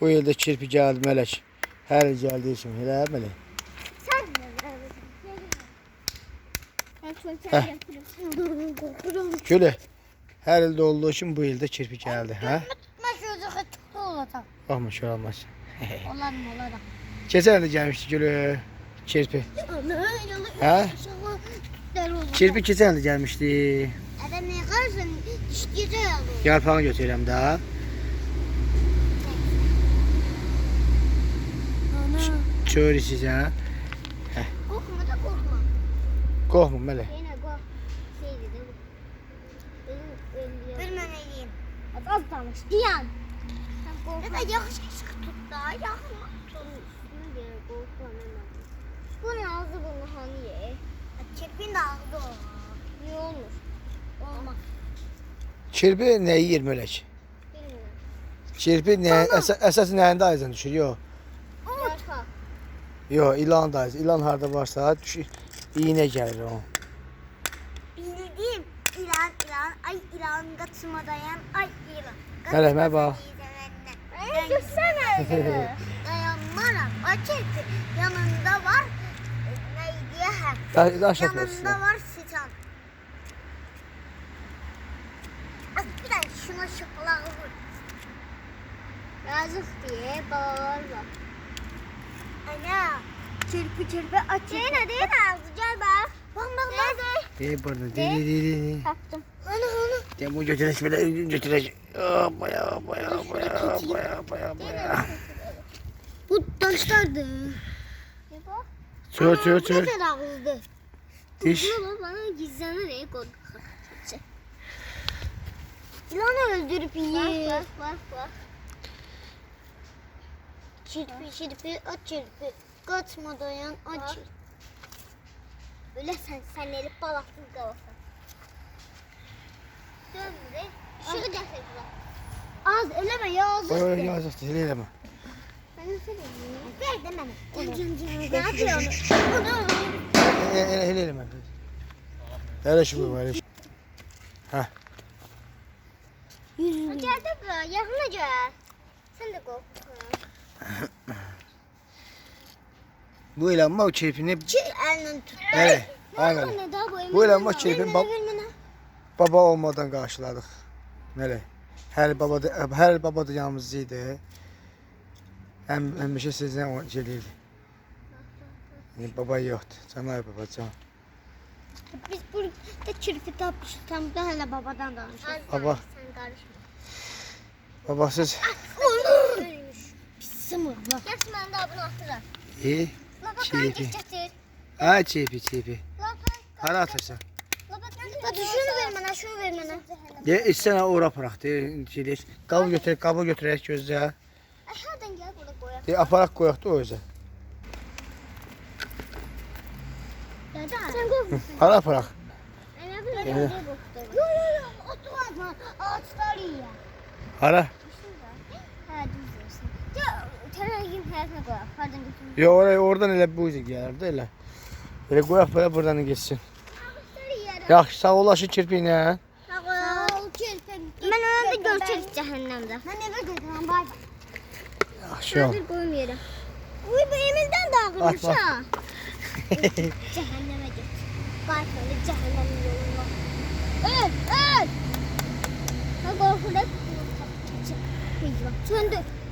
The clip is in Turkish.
Bu yılda çirpi geldi melek. Her geldiği için. Hele melek. Sen Heh. Şöyle. Her ilde olduğu için bu yılda çirpi geldi. Ha? Ben şöyle olmaz. Olan mı olan? Geçen de gelmişti gülü. Çirpi. Ha? Çirpi geçen de gelmişti. Adam ne işgide alıyor. Yarpağını götüreyim daha. Çöğür size. Korkma da korkma. Korkma melek. Yine kork. Şey dedi bu. Benim ölüyor. Bilmem ne diyeyim. Az kalmış. Diyan. Ya da yakışık tut daha yakın. Üstüne göre korkma. Bunun ağzı bunu hani ye. Çirpin de ağzı o. Ne olur? Olmaz. Çirpi ne yer melek? Bilmiyorum. Çirpi ne? Esa, esas neyinde ayızın düşür? Yok. Yarka. Yok ilan da. İlan harda varsa. İğne gelir o. Bildiğim İran, İran, ay İran kaçıma dayan, ay İran. Hele merhaba. Ay görsene. Dayanmara, açık yanında var. Neydi ha? Taş yapıyorsun. Yanında var sitan. Az bir tane şuna şıplağı vur. Yazık diye bağırma. Ana. Çırpı çırpı açık. Yine değil mi? Gel bak. Bak bak bak. İyi burada. Di di di di. Yaptım. Onu onu. Ya bu götüreç böyle götüreç. Aa, Baya baya baya baya baya baya. Bu taşlardı. Sür sür sür. Ne kadar ağızdı. Diş. Baba bana gizlenerek o. Yılanı öldürüp yiyor. Bak bak bak bak. Çirpi çirpi aç çirpi. Kaçma dayan aç çirpi. Öyle sen sen elip balaksız kavasın. Dön Şunu getir bak. Az eleme ya az. Oy yazık değil eleme. Ben de söyleyeyim. Ver de bana. Ne yapıyorsun? Onu Hele hele eleme. Hele şu bu böyle. Gel de buraya, yakına gel. Sen de kork. Bu elanma o çirpini. Evet, aynen. Bu elanma çirpin bab- baba olmadan karşıladık. Nere? Her baba da, her baba da yalnızıydı. Hem hemşe sizden o gelirdi. Yani baba yoktu. Canay baba can. Biz burada çirpi tapmışız. Tam da hele babadan danışıyoruz. Baba. Sen karışma. Babasız. Sımırla. Gerçi ben daha bunu Çirpi. kanki getir. Ha çirpi. Baba Hara atırsan. Hadi şunu ver bana, şunu ver bana. De içsene uğra bırak. De gelir. Kabı götür, kabı götürerek gözle. Aşağıdan gel burada koyalım. De aparak koyakta o yüzden. Dede. Sen koy. Hara bırak. Evet. Evet. Yok yok yok. Oturma. Ağaçlar iyi ya. Hara. Ha düzüyorsun. Ya terörgün hayatına koy. Pardon götürme. Yo oraya oradan ele bu de ele. Böyle koyak böyle buradan geçsin. Ağaçlar iyi yere. Ya sağ olasın çirpine. Sağ ol kirpin. Ben öyle görüşürüz cehennemde. Ben eve götürüm bay bay. Şu. Bir koyum yerim. Uy bu Emil'den dağılmış ha. Cehenneme git. Kalk öyle cehennemin yoluna. Öl öl. Ha korkuda. Söndür.